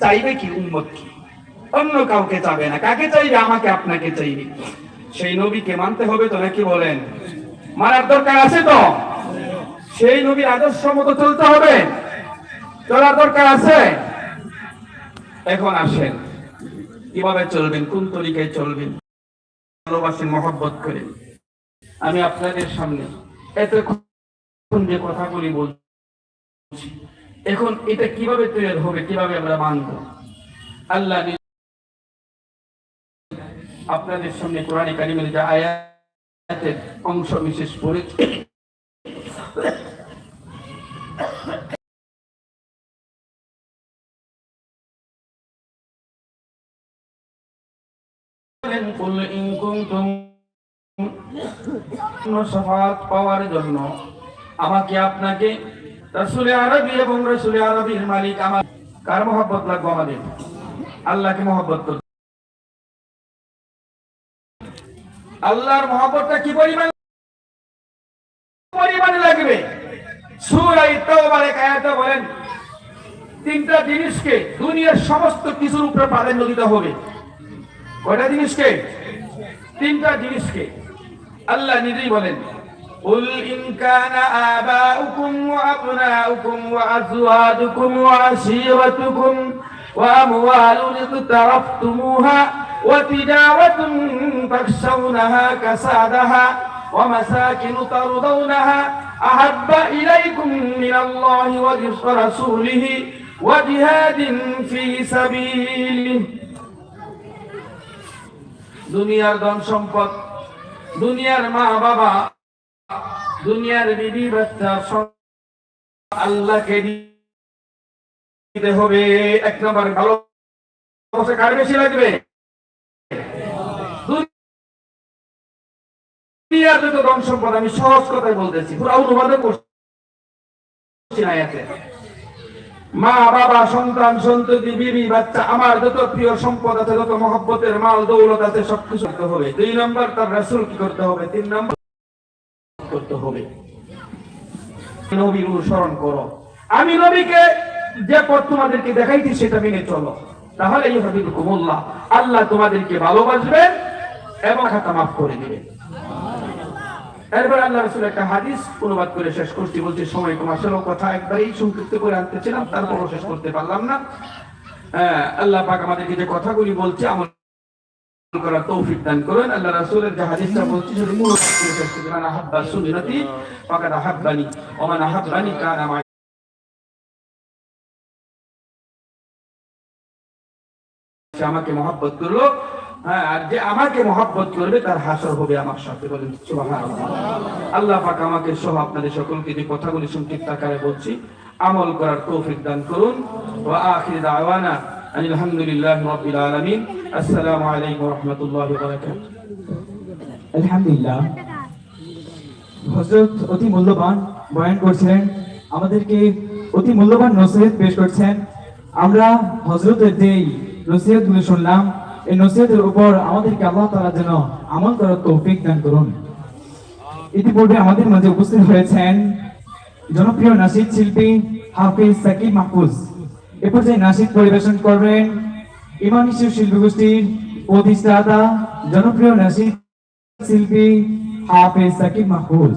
চাইবে কি, উম্মত কি? অন্য কাউকে চাবে না। কাকে চাইবে? আমাকে আপনাকে চাইবে। সেই নবীকে মানতে হবে তো নাকি বলেন? মানার দরকার আছে তো? সেই নবীর আদর্শ মতো চলতে হবে? চলার দরকার আছে? এখন আসেন। কীভাবে চলবেন? কোন তরিকায় চলবেন? ভালোবাসেন মহব্বত করে। আমি আপনাদের সামনে এতক্ষণ যে কথাগুলি বলছি এখন এটা কিভাবে তৈরি হবে কিভাবে আমরা মানব আল্লাহ নিজ- আপনাদের সামনে কোরআন কারিমের যে আয়াতের অংশ বিশেষ পড়েছে قل إن كنتم শাফাত পাওয়ার জন্য আমাকে আপনাকে রাসূলে আরবি এবং রাসূলে আরবির মালিক আমার। কার মহব্বত লাগবে আমাদের? আল্লাহকে মহব্বত করতে। আল্লাহর মহব্বতটা কি পরিমাণ? পরিমাণে লাগবে। সূরা তাওবার এক আয়াতে বলেন, তিনটা জিনিসকে দুনিয়ার সমস্ত কিছুর উপরে প্রাধান্য দিতে হবে। কয়টা জিনিসকে? তিনটা জিনিসকে। আল্লাহ নিজেই বলেন قل إن كان آباؤكم وأبناؤكم وأزواجكم وعشيرتكم وأموال اقترفتموها وتجارة تخشونها كسادها ومساكن ترضونها أحب إليكم من الله ورسوله وجهاد في سبيله দুনিয়ার ধন সম্পদ দুনিয়ার মা বাবা দুনিয়ার বিবি বাচ্চা আল্লাহকে দিতে হবে। এক নম্বর, ভালো কার বেশি লাগবে? আমি সহজ কথায় বলতেছি মা, বাবা, সন্তান, সন্ততি, বিবি, বাচ্চা, আমার যত প্রিয় সম্পদ আছে, যত মহব্বতের মাল, দৌলত আছে, সবকিছু হবে। দুই নম্বর, তার রাসূল কি করতে হবে? তিন নম্বর করতে হবে। নবীর অনুসরণ করো। আমি নবীকে যে পথ তোমাদেরকে দেখাইছি সেটা মেনে চলো। তাহলে আল্লাহ তোমাদেরকে ভালোবাসবেন এবং খাতা মাফ করে দিবেন এরপর আল্লাহ রসুল একটা হাদিস অনুবাদ করে শেষ করছি। বলছি সময় কম কথা একবারই সংক্ষিপ্ত করে আনতেছিলাম তারপরও শেষ করতে পারলাম না। আহ, আল্লাহ পাক আমাদেরকে যে কথাগুলি বলছে আমল করার তৌফিক দান আল্লাহ রাসূলের যে হাদিসটা বলছি মূল আমাকে মহব্বত করল। হ্যাঁ আর যে আমাকে মহব্বত করবে, তার হাসর হবে আমার সাথে বলেন আল্লাহ পাক আমাকে সহ আপনাদের সকলকে যে কথাগুলি সংক্ষিপ্ত আকারে বলছি, আমল করার তৌফিক দান করুন। আখির দাওয়ানা আলহামদুলিল্লাহি রাব্বিল আলামিন। আসসালামু আলাইকুম রাহমাতুল্লাহি আলহামদুলিল্লাহ। হজরত অতি মূল্যবান বয়ান করছিলেন আমাদেরকে অতি মূল্যবান নসিহত পেশ করছেন। আমরা হজরতের যেই নসিহতগুলো শুনলাম, এই নসিহতের উপর আমাদেরকে আল্লাহ তাআলা যেন আমল করার তৌফিক দান করুন। ইতিপূর্বে আমাদের মাঝে উপস্থিত হয়েছেন জনপ্রিয় নাসিদ শিল্পী হাফিজ সাকিব মাহফুজ। এ নাসিদ পরিবেশন করবেন ইমান শিশু শিল্পী গোষ্ঠীর প্রতিষ্ঠাতা, জনপ্রিয় নাসিক শিল্পী হাফেজ সাকিব মাহফুজ।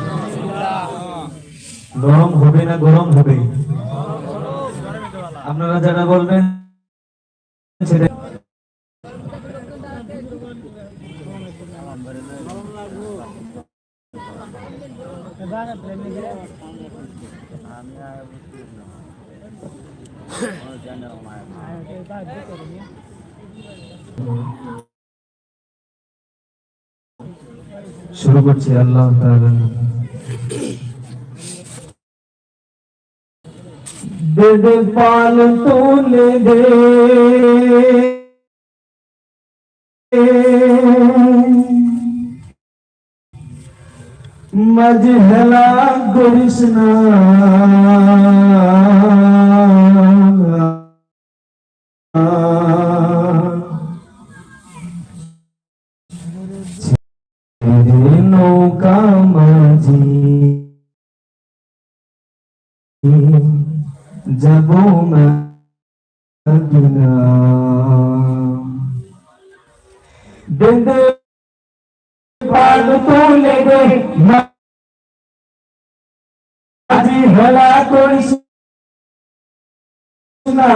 গরম হবে না গরম হবে? আপনারা যারা বলবেন শুরু করছি আল্লাহ তাআলা দে দে পাল তোলে দে যাব মদিনা দে পাল তুলে দে মাঝি হেলা করিস না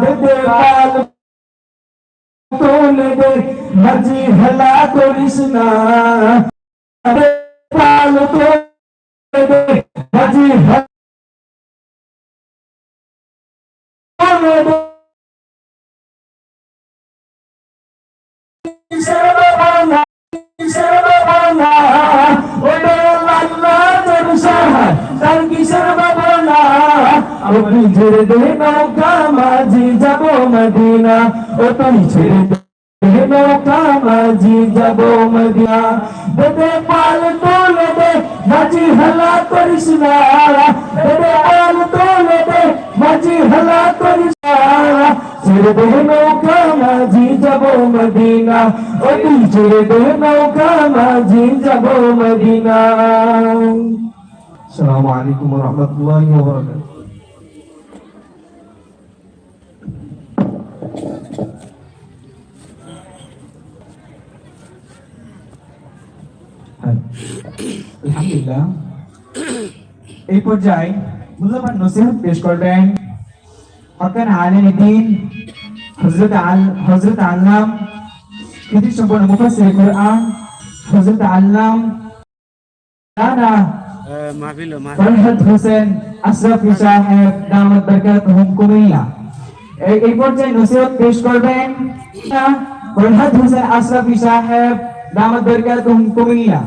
দে দে পাল তুলে দে মাঝি হেলা করিস না দে পাল তুলে দে মাঝি হেলা ছেড়ে দে নৌকা মাঝি যাব মদিনা ও তুই ছেড়ে দে নৌকা যাব মদিনা দে পাল তোলে দে মাঝি হলা করিস না ছেড়ে দে নৌকা, মাঝি যাব মদিনা। আসসালামু আলাইকুম ওয়া রাহমাতুল্লাহি ওয়া বারাকাতুহু। আলহামদুলিল্লাহ। এই পর্যায়ে কৃতি সম্পন্ন মুফাসসির কোরআন হযরত আল্লাম রানা মাহফিল ফরহাদ হোসেন আশরাফি সাহেব দামাত বরকাতুহুম কুমিল্লা এই এই পর্যায়ে নসিহত পেশ করবেন। ফরহাদ হোসেন আশরাফি সাহেব দামাত বরকাতুহুম কুমিল্লা